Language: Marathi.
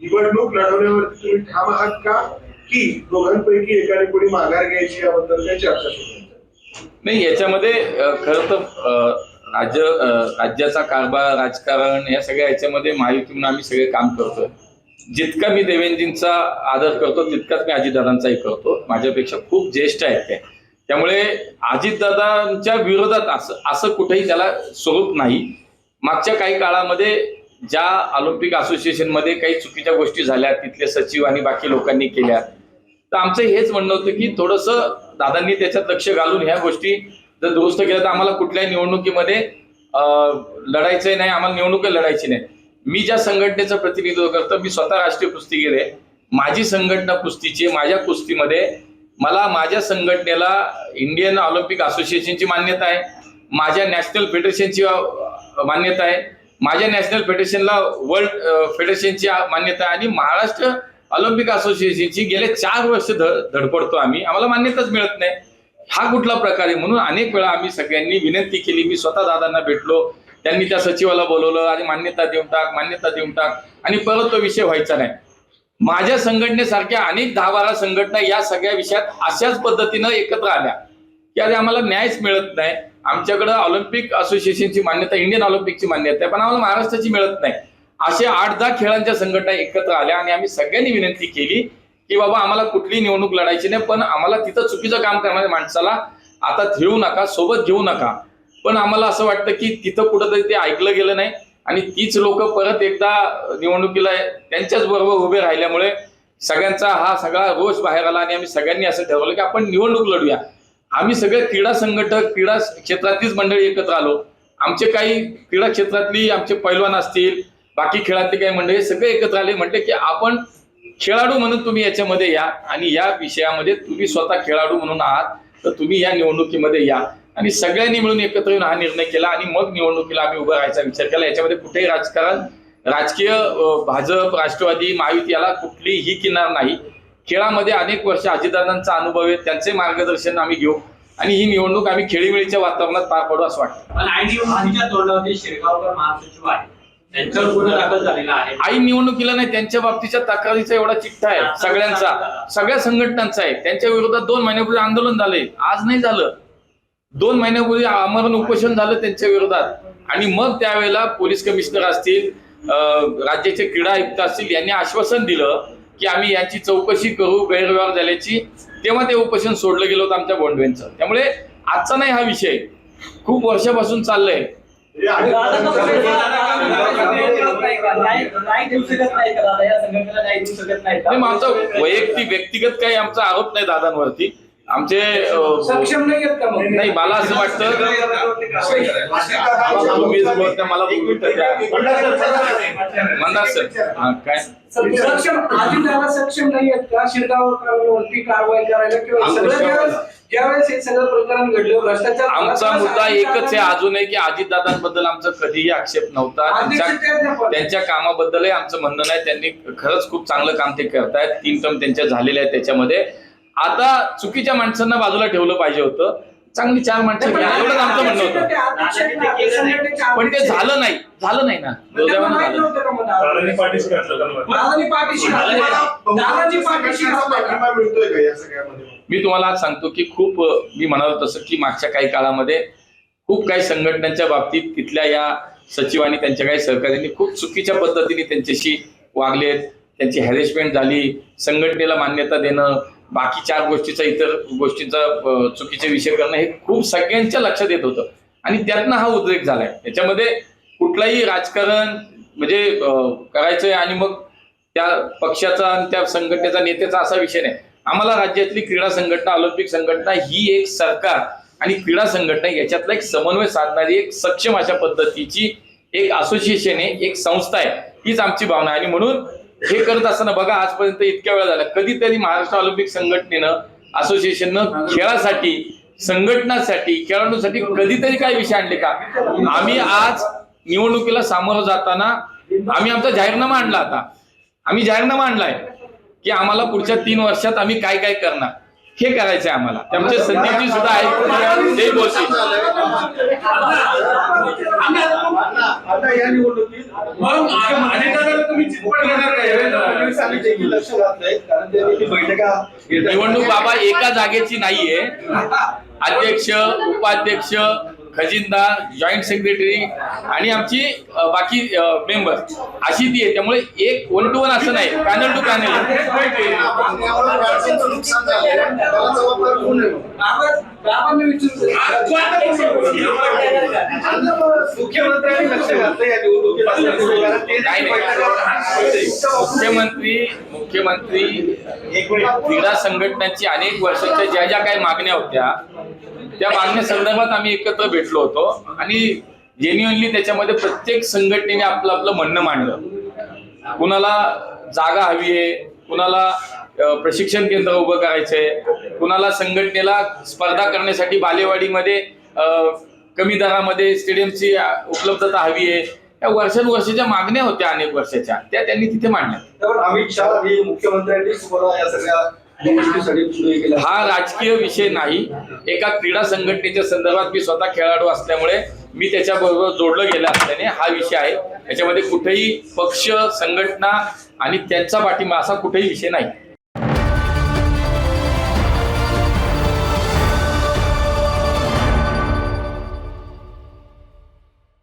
निवडणूक लढवण्यावरती तुम्ही ठाम आहात का? की दोघांपैकी एकाने कोणी माघार घ्यायची याबद्दल काही चर्चा सुरू नाही? याच्यामध्ये खर खरं तर राज्य राज्याचा कारभार राजकारण या सगळ्या याच्यामध्ये महायुतीतून आम्ही सगळे काम करतोय. जितका मी देवेंद्रजींचा आदर करतो तितकाच मी अजितदादांचाही करतो. माझ्यापेक्षा खूप ज्येष्ठ आहेत ते. त्यामुळे अजितदादांच्या विरोधात असं असं कुठेही त्याला स्वरूप नाही. मागच्या काही काळामध्ये ज्या ऑलिम्पिक असोसिएशनमध्ये काही चुकीच्या गोष्टी झाल्या तिथले सचिव आणि बाकी लोकांनी केल्या. तर आमचं हेच म्हणणं होतं की थोडंसं दादांनी त्याच्यात लक्ष घालून ह्या गोष्टी जर दुरुस्त केल्या तर आम्हाला कुठल्याही निवडणुकीमध्ये अं, लढायचंय नाही आम्हाला निवडणूक लढायची नाही. मी ज्या संघटनेचं प्रतिनिधित्व करतो मी स्वतः राष्ट्रीय कुस्तीगीर आहे. माझी संघटना कुस्तीची माझ्या कुस्तीमध्ये मला माझ्या संघटनेला इंडियन ऑलिम्पिक असोसिएशनची मान्यता आहे. माझ्या नॅशनल फेडरेशनची मान्यता आहे. माझ्या नॅशनल फेडरेशनला वर्ल्ड फेडरेशनची मान्यता आहे आणि महाराष्ट्र ऑलिम्पिक असोसिएशनची गेले चार वर्ष ध- धडपडतो आम्ही. आम्हाला मान्यताच मिळत नाही. हा कुठला प्रकार आहे? म्हणून अनेक वेळा आम्ही सगळ्यांनी विनंती केली. मी स्वतः दादांना भेटलो. त्यांनी त्या सचिवाला बोलवलं आणि मान्यता देऊन टाक मान्यता देऊन टाक. आणि परत तो विषय व्हायचा नाही. माझ्या संघटनेसारख्या अनेक दहा बारा संघटना या सगळ्या विषयात अशाच पद्धतीनं एकत्र आल्या की अरे आम्हाला न्यायच मिळत नाही. आमच्याकडं ऑलिम्पिक असोसिएशनची मान्यता इंडियन ऑलिम्पिकची मान्यता आहे पण आम्हाला महाराष्ट्राची मिळत नाही. असे आठ दहा खेळांच्या संघटना एकत्र आल्या आणि आम्ही सगळ्यांनी विनंती केली की बाबा आम्हाला कुठली निवडणूक लढायची नाही पण आम्हाला तिथं चुकीचं काम करणाऱ्या माणसाला आता ठेवू नका सोबत घेऊ नका. पण आम्हाला असं वाटतं की तिथं कुठंतरी ते ऐकलं गेलं नाही आणि तीच लोक परत एकदा निवडणुकीला त्यांच्याच बरोबर उभे राहिल्यामुळे सगळ्यांचा हा सगळा रोष बाहेर आला आणि आम्ही सगळ्यांनी असं ठरवलं की आपण निवडणूक लढूया. आम्ही सगळे क्रीडा संघटक क्रीडा क्षेत्रातलीच मंडळी एकत्र आलो. आमचे काही क्रीडा क्षेत्रातली आमचे पैलवान असतील बाकी खेळातले काही मंडळी सगळे एकत्र आले. म्हटले की आपण खेळाडू म्हणून तुम्ही याच्यामध्ये या आणि या विषयामध्ये तुम्ही स्वतः खेळाडू म्हणून आहात तर तुम्ही या निवडणुकीमध्ये या. आणि सगळ्यांनी मिळून एकत्र येऊन हा निर्णय केला आणि मग निवडणुकीला आम्ही उभं राहायचा विचार केला. याच्यामध्ये कुठेही राजकारण राजकीय भाजप राष्ट्रवादी महायुती याला कुठलीही किनार नाही. खेळामध्ये अनेक वर्ष अजितदादांचा अनुभव आहे त्यांचे मार्गदर्शन आम्ही घेऊ. आणि ही निवडणूक आम्ही खेळीमेळीच्या वातावरणात पार पाडू असं वाटतं. आई शिरगावकर महासचिव आहे. निवडणुकीला नाही त्यांच्या बाबतीच्या तक्रारीचा एवढा चिठ्ठा आहे सगळ्यांचा. सगळ्या संघटनांचा आहे. त्यांच्या विरोधात दोन महिन्यापूर्वी आंदोलन झालंय. आज नाही झालं. दोन महिन्यापूर्वी आमरण उपोषण झालं त्यांच्या विरोधात. आणि मग त्यावेळेला पोलीस कमिशनर असतील राज्याचे क्रीडा आयुक्त असतील यांनी आश्वासन दिलं की आम्ही याची चौकशी करू गैरव्यवहार झाल्याची. तेव्हा ते उपोषण सोडलं गेलं होतं आमच्या बॉन्डवेंचं त्यामुळे आजचा नाही हा विषय. खूप वर्षापासून चाललंय. हे आमचा वैयक्तिक व्यक्तिगत काही आमचा आरोप नाही दादांवरती. आमचे सक्षम नाही मला असं वाटतं मला. मंदार सर. हा, काय? सक्षम अजितदादा सक्षम नाही आहेत का शिरगावकरांवरती कारवाई करायला किंवा आमचं सगळं विश्वास ज्यावेळेस ज्यावेळेस हे सगळं प्रकरण घडलं भ्रष्टाचार आमचा मुद्दा एकच आहे अजूनही की अजितदादांबद्दल आमचा कधीही आक्षेप नव्हता. अध्यक्ष तेच ना त्यांच्या पण. त्यांच्या कामाबद्दलही आमचं म्हणणं नाही. त्यांनी खरंच खूप चांगलं काम ते करतायत. तीन टर्म त्यांच्या झालेल्या आहेत त्याच्यामध्ये. आता चुकीच्या माणसांना बाजूला ठेवलं पाहिजे होतं. चांगली चार माणसं घ्या एवढंच आमचं म्हणणं होतं पण ते झालं नाही झालं नाही ना दुर्दैवानं झालं नाही. दादांनी पाठीशी घातलं का मला? दादानी पाठीशी घातलं. दादानी पाठीशी पक्षाचा घातलं. पाठिंबा मिळतोय का या सगळ्यामध्ये मी तुम्हाला आज सांगतो की खूप अ, मी म्हणालो तसं की मागच्या काही काळामध्ये खूप काही संघटनांच्या बाबतीत तिथल्या या सचिवांनी त्यांच्या काही सहकार्यांनी खूप चुकीच्या पद्धतीने त्यांच्याशी वागलेत त्यांची हॅरेसमेंट झाली संघटनेला मान्यता देणं बाकी चार गोष्टीचा इतर गोष्टींचा चुकीचे विषय करणं हे खूप सगळ्यांच्या लक्षात येत होतं. आणि त्यातनं हा उद्रेक झालाय. याच्यामध्ये कुठलाही राजकारण म्हणजे करायचंय आणि मग त्या पक्षाचा आणि त्या संघटनेचा नेत्याचा असा विषय नाही. आम्हाला राज्यातली क्रीडा संघटना ऑलिम्पिक संघटना ही एक सरकार आणि क्रीडा संघटना याच्यातला एक समन्वय साधणारी एक सक्षम अशा पद्धतीची एक असोसिएशन आहे एक संस्था आहे. हीच आमची भावना आहे. आणि म्हणून हे करत असताना बघा आजपर्यंत इतक्या वेळा झाला. कधीतरी महाराष्ट्र ऑलिम्पिक संघटनेनं असोसिएशननं खेळासाठी संघटनासाठी खेळाडूंसाठी कधीतरी काय विषय आणले का? आम्ही आज निवडणुकीला सामोरं जाताना आम्ही आमचा जाहीरनामा आणला आता आम्ही जाहीरनामा आणलाय की आम्हाला पुढच्या तीन वर्षात आम्ही काय काय करणार? हे करायचं आहे आम्हाला त्यामुळे संदीपजी सुद्धा आहेत ते बोलतील. आता या निवडणुकीत मग अनेकांना तुम्ही चितपट करणार काय देवेंद्र फडणवीस सांगितले की लक्ष घात नाहीत कारण त्यांनी ती बैठका घेत आहेत. निवडणूक बाबा एका जागेची नाहीये. अध्यक्ष उपाध्यक्ष खजिनदार जॉईंट सेक्रेटरी आणि आमची बाकी मेंबर अशी ती आहे. त्यामुळे एक वन टू वन असं नाही. पॅनल टू पॅनल मुख्यमंत्री मुख्यमंत्री क्रीडा संघटनांची अनेक वर्षाच्या ज्या ज्या काही मागण्या होत्या त्या मागण्या संदर्भात आम्ही एकत्र भेटलो होतो आणि जेन्युअनली त्याच्यामध्ये प्रत्येक संघटनेने आपलं आपलं म्हणणं मांडलं. कुणाला जागा हवी आहे कुणाला प्रशिक्षण केंद्र उभं करायचंय कुणाला संघटनेला स्पर्धा करण्यासाठी बालेवाडीमध्ये कमी दरामध्ये स्टेडियमची उपलब्धता हवी आहे. या वर्षानुवर्षाच्या मागण्या होत्या अनेक वर्षाच्या. त्या त्यांनी तिथे मांडल्या. अमित शहा हे मुख्यमंत्र्यांनी तुम्हाला या सगळ्या हा राजकीय विषय नाही. एका क्रीडा संघटनेच्या संदर्भात मी स्वतः खेळाडू असल्यामुळे मी त्याच्याबरोबर जोडलं गेलं असल्याने हा विषय आहे. याच्यामध्ये कुठेही पक्ष संघटना आणि त्यांचा पाठिंबा असा कुठेही विषय नाही.